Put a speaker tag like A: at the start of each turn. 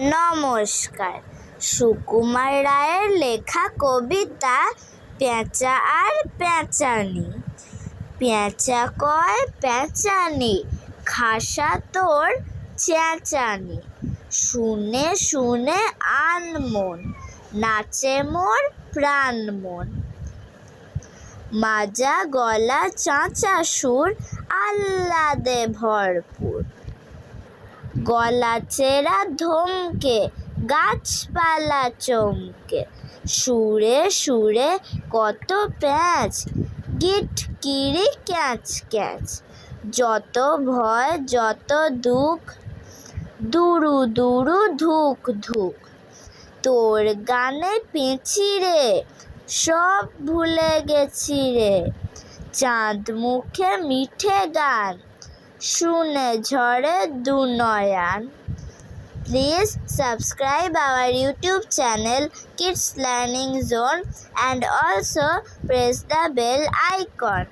A: নমস্কার। সুকুমার রায়ের লেখা কবিতা পেঁচা আর পেঁচানি। পেঁচা কয় পেঁচানি, খাসা তোর চেঁচানি। শুনে শুনে আনমন নাচে মোর প্রাণ মন। মাজা গলা চাঁচা সুর, আহ্লাদে ভরপুর। গলা চেরা ধমকে, গাছপালা চমকে। সুরে সুরে কত প্যাঁচ গিটকিরি ক্যাঁচ ক্যাঁচ। যত ভয়, যত দুঃখ, দুরু দুরু ধুক ধুক। তোর গানে পেঁচি রে, সব ভুলে গেছি রে। চাঁদ মুখে মিঠে গান শুনে ঝরে দু নয়ান please subscribe our YouTube channel Kids Learning Zone and also press the bell icon.